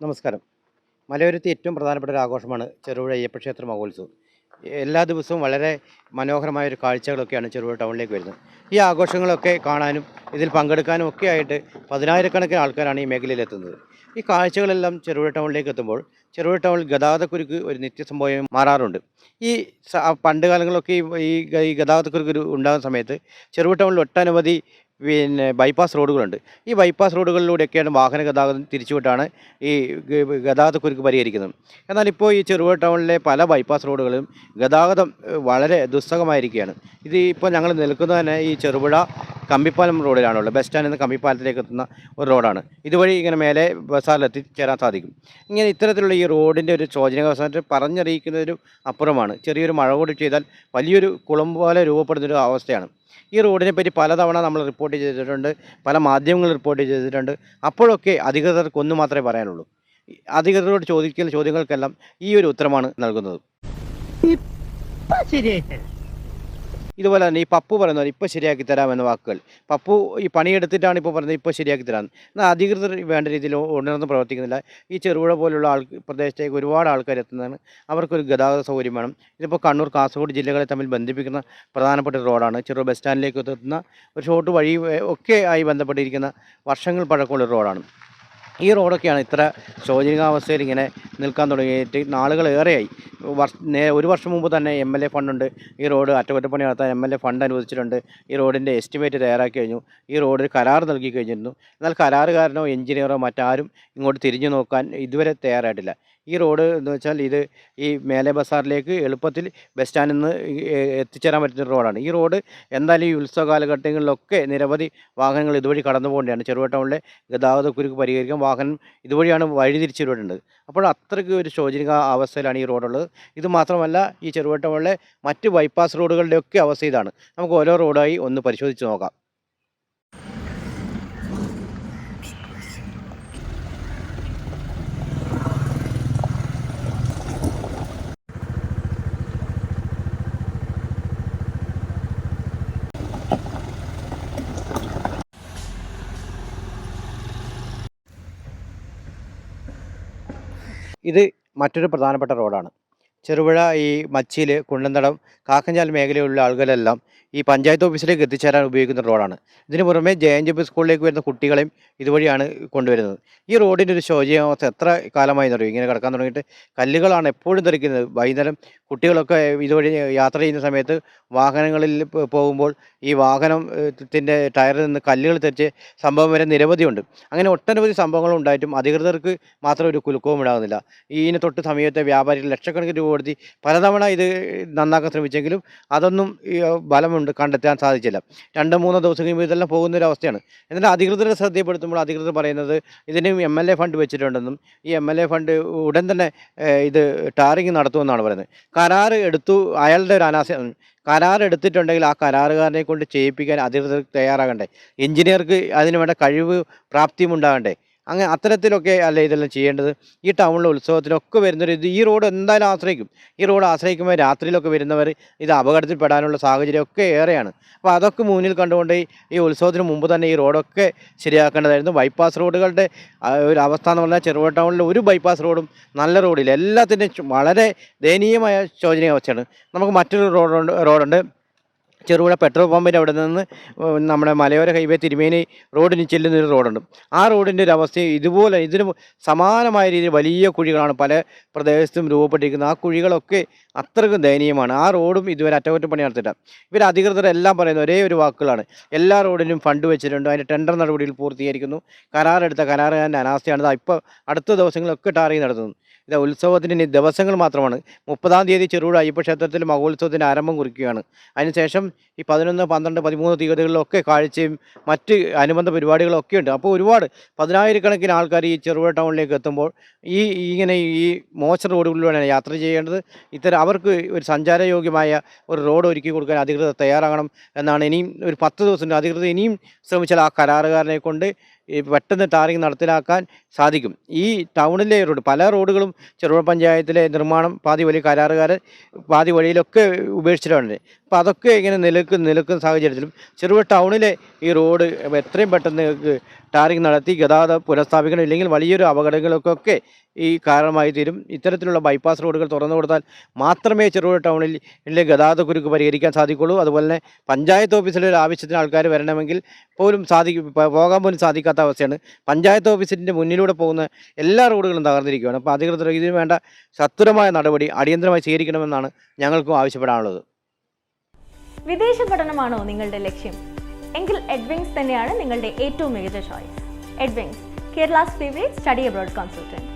നമസ്കാരം. മലയോരത്തെ ഏറ്റവും പ്രധാനപ്പെട്ട ഒരു ആഘോഷമാണ് ചെറുപുഴ അയ്യപ്പ ക്ഷേത്ര മഹോത്സവം. എല്ലാ ദിവസവും വളരെ മനോഹരമായ ഒരു കാഴ്ചകളൊക്കെയാണ് ചെറുപുഴ ടൗണിലേക്ക് വരുന്നത്. ഈ ആഘോഷങ്ങളൊക്കെ കാണാനും ഇതിൽ പങ്കെടുക്കാനും ഒക്കെ ആയിട്ട് പതിനായിരക്കണക്കിന് ആൾക്കാരാണ് ഈ മേഖലയിൽ എത്തുന്നത്. ഈ കാഴ്ചകളെല്ലാം ചെറുപുഴ ടൗണിലേക്ക് എത്തുമ്പോൾ ചെറുപുഴ ടൗണിൽ ഗതാഗതക്കുരുക്ക് ഒരു നിത്യസംഭവം മാറാറുണ്ട്. ഈ പണ്ട് കാലങ്ങളൊക്കെ ഈ ഗതാഗതക്കുരുക്ക് ഉണ്ടാകുന്ന സമയത്ത് ചെറുപുഴ ടൗണിൽ ഒട്ടനവധി പിന്നെ ബൈപ്പാസ് റോഡുകളുണ്ട്. ഈ ബൈപ്പാസ് റോഡുകളിലൂടെയൊക്കെയാണ് വാഹന ഗതാഗതം തിരിച്ചുവിട്ടാണ് ഈ ഗതാഗത ഗതാഗതക്കുരുക്ക് പരിഹരിക്കുന്നത്. എന്നാൽ ഇപ്പോൾ ഈ ചെറുപുഴ ടൗണിലെ പല ബൈപ്പാസ് റോഡുകളും ഗതാഗതം വളരെ ദുസ്സഹമായിരിക്കുകയാണ്. ഇത് ഇപ്പോൾ ഞങ്ങൾ നിൽക്കുന്നത് തന്നെ ഈ ചെറുപുഴ കമ്പിപ്പാലം റോഡിലാണുള്ളത്. ബസ് സ്റ്റാൻഡിൽ നിന്ന് കമ്പിപ്പാലത്തിലേക്ക് എത്തുന്ന ഒരു റോഡാണ്. ഇതുവഴി ഇങ്ങനെ മേലെ ബസ്സാലെത്തി ചേരാൻ സാധിക്കും. ഇങ്ങനെ ഇത്തരത്തിലുള്ള ഈ റോഡിന്റെ ഒരു ശോചനീയാവസ്ഥ പറഞ്ഞറിയിക്കുന്നതിനും അപ്പുറമാണ്. ചെറിയൊരു മഴ കൂടി ചെയ്താൽ വലിയൊരു കുളം പോലെ രൂപപ്പെടുന്നൊരു അവസ്ഥയാണ്. ഈ റോഡിനെ പറ്റി പലതവണ നമ്മൾ റിപ്പോർട്ട് ചെയ്തിട്ടുണ്ട് പല മാധ്യമങ്ങൾ റിപ്പോർട്ട് ചെയ്തിട്ടുണ്ട്. അപ്പോഴൊക്കെ അധികൃതർക്ക് ഒന്നു മാത്രമേ പറയാനുള്ളൂ. അധികൃതരോട് ചോദിക്കുന്ന ചോദ്യങ്ങൾക്കെല്ലാം ഈ ഒരു ഉത്തരമാണ് നൽകുന്നത്. ഇതുപോലെ തന്നെ ഈ പപ്പു പറയുന്നത് ഇപ്പോൾ ശരിയാക്കി തരാം എന്ന വാക്കുകൾ. പപ്പു ഈ പണിയെടുത്തിട്ടാണ് ഇപ്പോൾ പറയുന്നത് ഇപ്പോൾ ശരിയാക്കി തരാം എന്നാൽ അധികൃതർ വേണ്ട രീതിയിൽ ഉണർന്ന് പ്രവർത്തിക്കുന്നില്ല. ഈ ചെറുപുഴ പോലുള്ള ആൾ പ്രദേശത്തേക്ക് ഒരുപാട് ആൾക്കാർ എത്തുന്നതാണ്. അവർക്കൊരു ഗതാഗത സൗകര്യം വേണം. ഇതിപ്പോൾ കണ്ണൂർ കാസർഗോഡ് ജില്ലകളെ തമ്മിൽ ബന്ധിപ്പിക്കുന്ന പ്രധാനപ്പെട്ട റോഡാണ്. ചെറുപുഴ ബസ് സ്റ്റാൻഡിലേക്ക് എത്തുന്ന ഒരു ഷോർട്ട് വഴി ഒക്കെ ആയി ബന്ധപ്പെട്ടിരിക്കുന്ന വർഷങ്ങൾ പഴക്കമുള്ള റോഡാണ്. ഈ റോഡൊക്കെയാണ് ഇത്ര ശോചനീയാവസ്ഥയിൽ ഇങ്ങനെ നിൽക്കാൻ തുടങ്ങിയിട്ട് നാളുകളേറെയായി ഒരു വർഷം മുമ്പ് തന്നെ എം എൽ എ ഫണ്ടുണ്ട്. ഈ റോഡ് അറ്റകുറ്റപ്പണി നടത്താൻ എം എൽ എ ഫണ്ട് അനുവദിച്ചിട്ടുണ്ട്. ഈ റോഡിന്റെ എസ്റ്റിമേറ്റ് തയ്യാറാക്കി കഴിഞ്ഞു. ഈ റോഡിന് കരാർ നൽകി കഴിഞ്ഞിരുന്നു. എന്നാൽ കരാറുകാരനോ എഞ്ചിനീയറോ മറ്റാരും ഇങ്ങോട്ട് തിരിഞ്ഞു നോക്കാൻ ഇതുവരെ തയ്യാറായിട്ടില്ല. ഈ റോഡ് എന്ന് വെച്ചാൽ ഇത് ഈ മേലെ ബസാറിലേക്ക് എളുപ്പത്തിൽ ബസ് സ്റ്റാൻഡിൽ നിന്ന് എത്തിച്ചേരാൻ പറ്റുന്ന റോഡാണ്. ഈ റോഡ് എന്തായാലും ഈ ഉത്സവ കാലഘട്ടങ്ങളിലൊക്കെ നിരവധി വാഹനങ്ങൾ ഇതുവഴി കടന്നു പോകേണ്ടതാണ്. ചെറുപുഴ ടൗണിലെ ഗതാഗത കുരുക്ക് പരിഹരിക്കാൻ വാഹനം ഇതുവഴിയാണ് വഴി തിരിച്ചു വിടേണ്ടത് അപ്പോൾ അത്രയ്ക്ക് ഒരു ശോചനീയ അവസ്ഥയിലാണ് ഈ റോഡുള്ളത്. ഇത് മാത്രമല്ല ഈ ടൗണിലെ മറ്റ് ബൈപ്പാസ് റോഡുകളുടെയൊക്കെ അവസ്ഥ ഇതാണ്. നമുക്ക് ഓരോ റോഡായി ഒന്ന് പരിശോധിച്ച് നോക്കാം. ഇത് മറ്റൊരു പ്രധാനപ്പെട്ട റോഡാണ്. ചെറുപുഴ ഈ മച്ചിയിൽ കുണ്ടന്തടം കാക്കഞ്ചാൽ മേഖലയിലുള്ള ആളുകളെല്ലാം ഈ പഞ്ചായത്ത് ഓഫീസിലേക്ക് എത്തിച്ചേരാൻ ഉപയോഗിക്കുന്ന റോഡാണ്. ഇതിനു പുറമെ ജെ എൻ ജി സ്കൂളിലേക്ക് വരുന്ന കുട്ടികളെയും ഇതുവഴിയാണ് കൊണ്ടുവരുന്നത്. ഈ റോഡിന്റെ ഒരു ശോചനീയാവസ്ഥ എത്ര കാലമായി തുടങ്ങി ഇങ്ങനെ കിടക്കാൻ തുടങ്ങിയിട്ട് കല്ലുകളാണ് എപ്പോഴും തെറിക്കുന്നത് വൈകുന്നേരം കുട്ടികളൊക്കെ ഇതുവഴി യാത്ര ചെയ്യുന്ന സമയത്ത് വാഹനങ്ങളിൽ പോകുമ്പോൾ ഈ വാഹനത്തിന്റെ ടയറിൽ നിന്ന് കല്ലുകൾ തെറിച്ച് സംഭവം വരെ നിരവധിയുണ്ട്. അങ്ങനെ ഒട്ടനവധി സംഭവങ്ങൾ ഉണ്ടായിട്ടും അധികൃതർക്ക് മാത്രം ഒരു കുലുക്കവും ഉണ്ടാകുന്നില്ല. ഇതിന് തൊട്ട് സമയത്തെ വ്യാപാരികൾ ലക്ഷക്കണക്കിന് രൂപ കൊടുത്തി പലതവണ ഇത് നന്നാക്കാൻ ശ്രമിച്ചെങ്കിലും അതൊന്നും ബലമുണ്ട് കണ്ടെത്താൻ സാധിച്ചില്ല. രണ്ട് മൂന്നോ ദിവസം കഴിയുമ്പോൾ ഇതെല്ലാം പോകുന്ന ഒരു അവസ്ഥയാണ് എന്നിട്ട് അധികൃതരെ ശ്രദ്ധപ്പെടുത്തുമ്പോൾ അധികൃതർ പറയുന്നത് ഇതിന് എം എൽ എ ഫണ്ട് വെച്ചിട്ടുണ്ടെന്നും ഈ എം എൽ എ ഫണ്ട് ഉടൻ തന്നെ ഇത് ടാറിങ് നടത്തുമെന്നാണ് പറയുന്നത്. കരാർ എടുത്തു അയാളുടെ ഒരു അനാസ കരാർ എടുത്തിട്ടുണ്ടെങ്കിൽ ആ കരാറുകാരനെ കൊണ്ട് ചെയ്യിപ്പിക്കാൻ അധികൃതർ തയ്യാറാകണ്ടേ. എഞ്ചിനീയർക്ക് അതിന് വേണ്ട കഴിവ് പ്രാപ്തിയും ഉണ്ടാകണ്ടേ. അങ്ങനെ അത്തരത്തിലൊക്കെ അല്ല ഇതെല്ലാം ചെയ്യേണ്ടത്? ഈ ടൗണിലെ ഉത്സവത്തിലൊക്കെ വരുന്നവർ ഇത് ഈ റോഡ് എന്തായാലും ആശ്രയിക്കും. ഈ റോഡ് ആശ്രയിക്കുമ്പോൾ രാത്രിയിലൊക്കെ വരുന്നവർ ഇത് അപകടത്തിൽപ്പെടാനുള്ള സാഹചര്യമൊക്കെ ഏറെയാണ്. അപ്പോൾ അതൊക്കെ മുന്നിൽ കണ്ടുകൊണ്ട് ഈ- ഉത്സവത്തിന് മുമ്പ് തന്നെ ഈ റോഡൊക്കെ ശരിയാക്കേണ്ടതായിരുന്നു. ബൈപ്പാസ് റോഡുകളുടെ ഒരു അവസ്ഥ എന്ന് പറഞ്ഞാൽ ചെറുപുഴ ടൗണിലെ ഒരു ബൈപ്പാസ് റോഡും നല്ല റോഡില്ല. എല്ലാത്തിന്റെയും വളരെ ദയനീയമായ ശോചനീയ അവസ്ഥയാണ്. നമുക്ക് മറ്റൊരു റോഡുണ്ട് റോഡുണ്ട്. ചെറുപുഴ പെട്രോൾ പമ്പിന്റെ അവിടെ നിന്ന് നമ്മുടെ മലയോര ഹൈവേ തിരുമേനി റോഡിന് ചെല്ലുന്ന ഒരു റോഡുണ്ട്. ആ റോഡിന്റെ ഒരു അവസ്ഥ ഇതുപോലെ ഇതിന് സമാനമായ രീതിയിൽ വലിയ കുഴികളാണ് പല പ്രദേശത്തും രൂപപ്പെട്ടിരിക്കുന്നത്. ആ കുഴികളൊക്കെ അത്രയ്ക്കും ദയനീയമാണ്. ആ റോഡും ഇതുവരെ അറ്റകുറ്റപ്പണി നടത്തില്ല ഇവർ അധികൃതരെല്ലാം പറയുന്ന ഒരേ ഒരു വാക്കുകളാണ്. എല്ലാ റോഡിനും ഫണ്ട് വെച്ചിട്ടുണ്ട്. അതിന്റെ ടെൻഡർ നടപടികൾ പൂർത്തീകരിക്കുന്നു. കരാറെടുത്ത കരാറുകാരന്റെ അനാസ്ഥയാണ്. ഇപ്പോൾ അടുത്ത ദിവസങ്ങളിലൊക്കെ ടാറിങ് നടത്തുന്നു. ഇത് ഉത്സവത്തിന് ദിവസങ്ങൾ മാത്രമാണ്. മുപ്പതാം തീയതി ചെറുപുഴ അയ്യപ്പ ക്ഷേത്രത്തിൽ മഹോത്സവത്തിന്റെ ആരംഭം കുറിക്കുകയാണ്. അതിനുശേഷം ഈ പതിനൊന്ന് പന്ത്രണ്ട് പതിമൂന്ന് തീയതികളിലൊക്കെ കാഴ്ചയും മറ്റ് അനുബന്ധ പരിപാടികളൊക്കെ ഉണ്ട്. അപ്പോൾ ഒരുപാട് പതിനായിരക്കണക്കിന് ആൾക്കാർ ഈ ചെറുപുഴ ടൗണിലേക്ക് എത്തുമ്പോൾ ഈ ഇങ്ങനെ ഈ മോശം റോഡുകളിലൂടെയാണ് യാത്ര ചെയ്യേണ്ടത്. ഇത്തരം അവർക്ക് ഒരു സഞ്ചാരയോഗ്യമായ ഒരു റോഡ് ഒരുക്കി കൊടുക്കാൻ അധികൃതർ തയ്യാറാകണം എന്നാണ് ഇനിയും ഒരു പത്ത് ദിവസം അധികൃതർ ഇനിയും ശ്രമിച്ചാൽ ആ കരാറുകാരനെ കൊണ്ട് പെട്ടെന്ന് ടാറിങ് നടപ്പിലാക്കാൻ സാധിക്കും. ഈ ടൗണിലെ റോഡ് പല റോഡുകളും ചെറുപുഴ പഞ്ചായത്തിലെ നിർമ്മാണം പാതി വഴി കരാറുകാരൻ പാതി വഴിയിലൊക്കെ ഉപേക്ഷിച്ചിട്ടുണ്ട്. അപ്പോൾ അതൊക്കെ ഇങ്ങനെ നിലക്കും നിലക്കുന്ന സാഹചര്യത്തിലും ചെറുപുഴ ടൗണിലെ ഈ റോഡ് എത്രയും പെട്ടെന്ന് ടാറിങ് നടത്തി ഗതാഗതം പുനഃസ്ഥാപിക്കണം ഇല്ലെങ്കിൽ വലിയൊരു അപകടങ്ങൾക്കൊക്കെ ഈ കാരണമായി തീരും. ഇത്തരത്തിലുള്ള ബൈപ്പാസ് റോഡുകൾ തുറന്നു കൊടുത്താൽ മാത്രമേ ചെറുപുഴ ടൗണിൽ ഇല്ലേ ഗതാഗതക്കുരുക്ക് പരിഹരിക്കാൻ സാധിക്കുള്ളൂ അതുപോലെ തന്നെ പഞ്ചായത്ത് ഓഫീസിൽ ഒരു ആവശ്യത്തിന് ആൾക്കാർ വരണമെങ്കിൽ പോലും സാധിക്കും പോകാൻ പോലും സാധിക്കാത്ത അവസ്ഥയാണ്. പഞ്ചായത്ത് ഓഫീസിന്റെ മുന്നിലൂടെ പോകുന്ന എല്ലാ റോഡുകളും തകർന്നിരിക്കുകയാണ്. അപ്പോൾ അധികൃതർ ഇതിന് വേണ്ട സത്വരമായ നടപടി അടിയന്തരമായി സ്വീകരിക്കണമെന്നാണ് ഞങ്ങൾക്കും ആവശ്യപ്പെടാനുള്ളത്. വിദേശ പഠനമാണോ നിങ്ങളുടെ ലക്ഷ്യം? എങ്കിൽ എഡ്വിങ്സ് തന്നെയാണ് നിങ്ങളുടെ ഏറ്റവും മികച്ച choice Edwings Kerala's favourite study abroad consultant